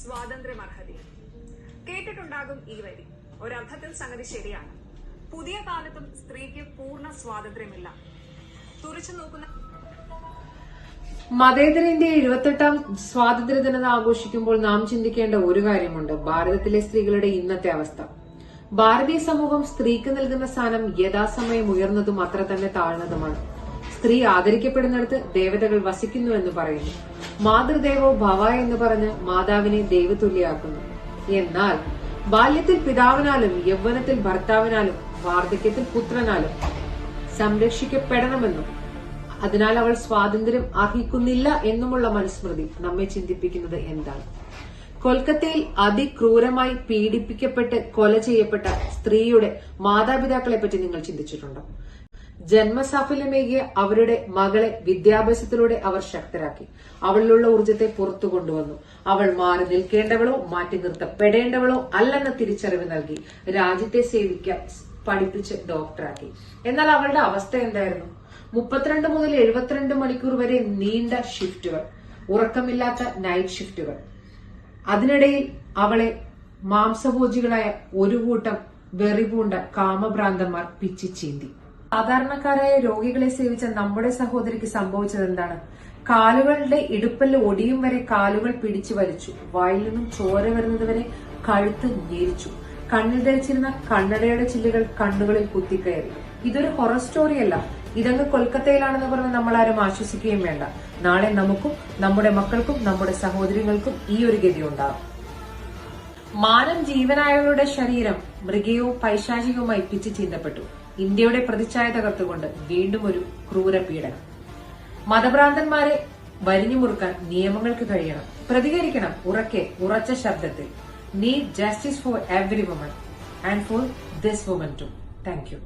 സ്വാതന്ത്ര്യം അർഹതയും കേട്ടിട്ടുണ്ടാകും ഈ വരി. ഒരർത്ഥത്തിൽ സംഗതി ശരിയാണ്. പുതിയ കാലത്തും സ്ത്രീക്ക് പൂർണ സ്വാതന്ത്ര്യമില്ല. തുറച്ചു നോക്കുന്ന മതേതര ഇന്ത്യ എഴുപത്തെട്ടാം സ്വാതന്ത്ര്യ ദിനത ആഘോഷിക്കുമ്പോൾ നാം ചിന്തിക്കേണ്ട ഒരു കാര്യമുണ്ട്. ഭാരതത്തിലെ സ്ത്രീകളുടെ ഇന്നത്തെ അവസ്ഥ. ഭാരതീയ സമൂഹം സ്ത്രീക്ക് നൽകുന്ന സ്ഥാനം യഥാസമയം ഉയർന്നതും അത്ര തന്നെ താഴ്ന്നതുമാണ്. സ്ത്രീ ആദരിക്കപ്പെടുന്നിടത്ത് ദേവതകൾ വസിക്കുന്നു എന്ന് പറയുന്നു. മാതൃദേവോ ഭവ എന്ന് പറഞ്ഞ് മാതാവിനെ ദൈവതുല്യാക്കുന്നു എന്നാൽ ബാല്യത്തിൽ പിതാവിനാലും യൗവനത്തിൽ ഭർത്താവിനാലും വാർദ്ധക്യത്തിൽ പുത്രനാലും സംരക്ഷിക്കപ്പെടണമെന്നും അതിനാൽ അവൾ സ്വാതന്ത്ര്യം അർഹിക്കുന്നില്ല എന്നുമുള്ള മനുസ്മൃതി നമ്മെ ചിന്തിപ്പിക്കുന്നത് എന്താണ്? കൊൽക്കത്തയിൽ അതിക്രൂരമായി പീഡിപ്പിക്കപ്പെട്ട് കൊല ചെയ്യപ്പെട്ട സ്ത്രീയുടെ മാതാപിതാക്കളെ പറ്റി നിങ്ങൾ ചിന്തിച്ചിട്ടുണ്ടോ? ജന്മസാഫല്യമേകിയ അവരുടെ മകളെ വിദ്യാഭ്യാസത്തിലൂടെ അവർ ശക്തരാക്കി. അവളിലുള്ള ഊർജത്തെ പുറത്തു കൊണ്ടുവന്നു. അവൾ മാറി നിൽക്കേണ്ടവളോ മാറ്റി നിർത്തപ്പെടേണ്ടവളോ അല്ലെന്ന തിരിച്ചറിവ് നൽകി രാജ്യത്തെ സേവിക്കാൻ പഠിപ്പിച്ച് ഡോക്ടറാക്കി. എന്നാൽ അവളുടെ അവസ്ഥ എന്തായിരുന്നു? മുപ്പത്തിരണ്ട് മുതൽ എഴുപത്തിരണ്ട് മണിക്കൂർ വരെ നീണ്ട ഷിഫ്റ്റുകൾ ഉറക്കമില്ലാത്ത നൈറ്റ് ഷിഫ്റ്റുകൾ അതിനിടയിൽ അവളെ മാംസഭോജികളായ ഒരു കൂട്ടം വെറിപൂണ്ട കാമഭ്രാന്തന്മാർ പിച്ചി ചീന്തി. സാധാരണക്കാരായ രോഗികളെ സേവിച്ച നമ്മുടെ സഹോദരിക്ക് സംഭവിച്ചത് എന്താണ്? കാലുകളുടെ ഇടുപ്പൽ ഒടിയും വരെ കാലുകൾ പിടിച്ചു വലിച്ചു. വായിൽ നിന്നും ചോര വരുന്നതുവരെ കഴുത്ത് ഞെരിച്ചു. കണ്ണിൽ ധരിച്ചിരുന്ന കണ്ണടയുടെ ചില്ലുകൾ കണ്ണുകളിൽ കുത്തിക്കയറി. ഇതൊരു ഹൊറർ സ്റ്റോറിയല്ല ഇതങ്ങ് കൊൽക്കത്തയിലാണെന്ന് പറഞ്ഞ് നമ്മൾ ആരും ആശ്വസിക്കുകയും വേണ്ട. നാളെ നമുക്കും നമ്മുടെ മക്കൾക്കും നമ്മുടെ സഹോദരികൾക്കും ഈ ഒരു ഗതി ഉണ്ടാകും. മാനം ജീവനായവരുടെ ശരീരം മൃഗീയവും പൈശാചികവുമായി പിച്ചു ചീന്തപ്പെട്ടു. ഇന്ത്യയുടെ പ്രതിച്ഛായ തകർത്തുകൊണ്ട് വീണ്ടും ഒരു ക്രൂര പീഡനം മതഭ്രാന്തന്മാരെ വരിഞ്ഞു മുറുക്കാൻ നിയമങ്ങൾക്ക് കഴിയണം. പ്രതികരിക്കണം ഉറക്കെ ഉറച്ച ശബ്ദത്തിൽ. Need justice for every woman and for this woman too thank you